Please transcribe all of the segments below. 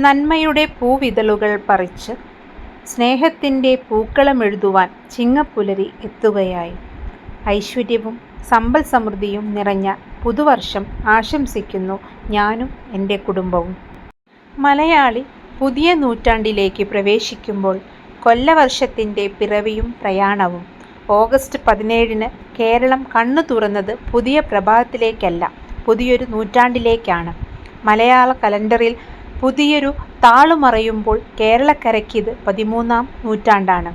നന്മയുടെ പൂവിതളുകൾ പറിച്ച് സ്നേഹത്തിന്റെ പൂക്കളമെഴുതുവാൻ ചിങ്ങപ്പുലരി എത്തുകയായി. ഐശ്വര്യവും സമ്പൽ സമൃദ്ധിയും നിറഞ്ഞ പുതുവർഷം ആശംസിക്കുന്നു ഞാനും എന്റെ കുടുംബവും. മലയാളി പുതിയ നൂറ്റാണ്ടിലേക്ക് പ്രവേശിക്കുമ്പോൾ കൊല്ലവർഷത്തിന്റെ പിറവിയും പ്രയാണവും. ഓഗസ്റ്റ് പതിനേഴിന് കേരളം കണ്ണു തുറന്നത് പുതിയ പ്രഭാതത്തിലേക്കല്ല, പുതിയൊരു നൂറ്റാണ്ടിലേക്കാണ്. മലയാള കലണ്ടറിൽ പുതിയൊരു താളുമറയുമ്പോൾ കേരളക്കരയ്ക്കിത് പതിമൂന്നാം നൂറ്റാണ്ടാണ്.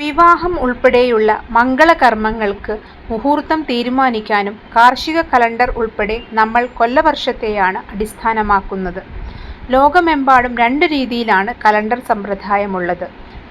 വിവാഹം ഉൾപ്പെടെയുള്ള മംഗളകർമ്മങ്ങൾക്ക് മുഹൂർത്തം തീരുമാനിക്കാനും കാർഷിക കലണ്ടർ ഉൾപ്പെടെ നമ്മൾ കൊല്ലവർഷത്തെയാണ് അടിസ്ഥാനമാക്കുന്നത്. ലോകമെമ്പാടും രണ്ട് രീതിയിലാണ് കലണ്ടർ സമ്പ്രദായമുള്ളത്.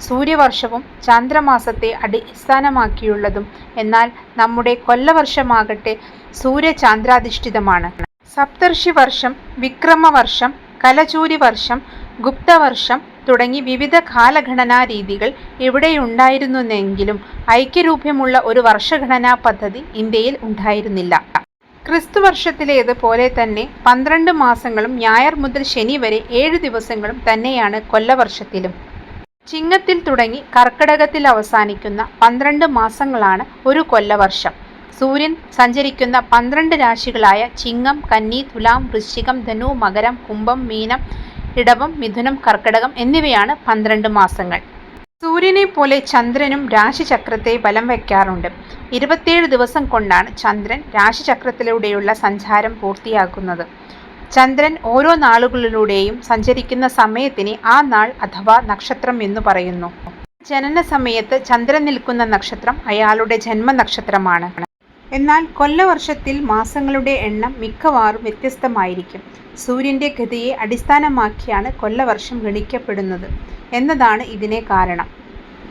സൂര്യവർഷവും ചന്ദ്രമാസത്തെ അടിസ്ഥാനമാക്കിയുള്ളതും. എന്നാൽ നമ്മുടെ കൊല്ലവർഷമാകട്ടെ സൂര്യചാന്ദ്രാധിഷ്ഠിതമാണ് സപ്തർഷി വർഷം വിക്രമവർഷം, കലചൂരിവർഷം, ഗുപ്തവർഷം തുടങ്ങി വിവിധ കാലഗണനാരീതികൾ ഇവിടെയുണ്ടായിരുന്നെങ്കിലും ഐക്യരൂപ്യമുള്ള ഒരു വർഷഗണനാ പദ്ധതി ഇന്ത്യയിൽ ഉണ്ടായിരുന്നില്ല. ക്രിസ്തുവർഷത്തിലേത് തന്നെ പന്ത്രണ്ട് മാസങ്ങളും ഞായർ മുതൽ ശനി വരെ ഏഴ് ദിവസങ്ങളും തന്നെയാണ് കൊല്ലവർഷത്തിലും. ചിങ്ങത്തിൽ തുടങ്ങി കർക്കിടകത്തിൽ അവസാനിക്കുന്ന പന്ത്രണ്ട് മാസങ്ങളാണ് ഒരു കൊല്ലവർഷം. സൂര്യൻ സഞ്ചരിക്കുന്ന പന്ത്രണ്ട് രാശികളായ ചിങ്ങം, കന്നി, തുലാം, വൃശ്ചികം, ധനു, മകരം, കുംഭം, മീനം, ഇടവം, മിഥുനം, കർക്കടകം എന്നിവയാണ് പന്ത്രണ്ട് മാസങ്ങൾ. സൂര്യനെ പോലെ ചന്ദ്രനും രാശിചക്രത്തെ ബലം വയ്ക്കാറുണ്ട്. ഇരുപത്തിയേഴ് ദിവസം കൊണ്ടാണ് ചന്ദ്രൻ രാശിചക്രത്തിലൂടെയുള്ള സഞ്ചാരം പൂർത്തിയാക്കുന്നത്. ചന്ദ്രൻ ഓരോ നാളുകളിലൂടെയും സഞ്ചരിക്കുന്ന സമയത്തിന് ആ നാൾ അഥവാ നക്ഷത്രം എന്ന് പറയുന്നു. ജനന സമയത്ത് ചന്ദ്രൻ നിൽക്കുന്ന നക്ഷത്രം അയാളുടെ ജന്മനക്ഷത്രമാണ്. എന്നാൽ കൊല്ലവർഷത്തിൽ മാസങ്ങളുടെ എണ്ണം മിക്കവാറും വ്യത്യസ്തമായിരിക്കും. സൂര്യന്റെ ഗതിയെ അടിസ്ഥാനമാക്കിയാണ് കൊല്ലവർഷം ഗണിക്കപ്പെടുന്നത് എന്നതാണ് ഇതിനെ കാരണം.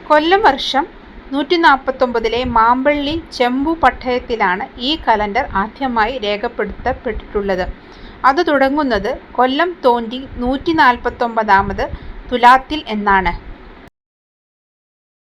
കൊല്ലം വർഷം നൂറ്റി നാൽപ്പത്തൊമ്പതിലെ മാമ്പള്ളി ചെമ്പു പട്ടയത്തിലാണ് ഈ കലണ്ടർ ആദ്യമായി രേഖപ്പെടുത്തപ്പെട്ടിട്ടുള്ളത്. അത് തുടങ്ങുന്നത് കൊല്ലം തോണ്ടി നൂറ്റി നാൽപ്പത്തൊമ്പതാമത് തുലാത്തിൽ എന്നാണ്.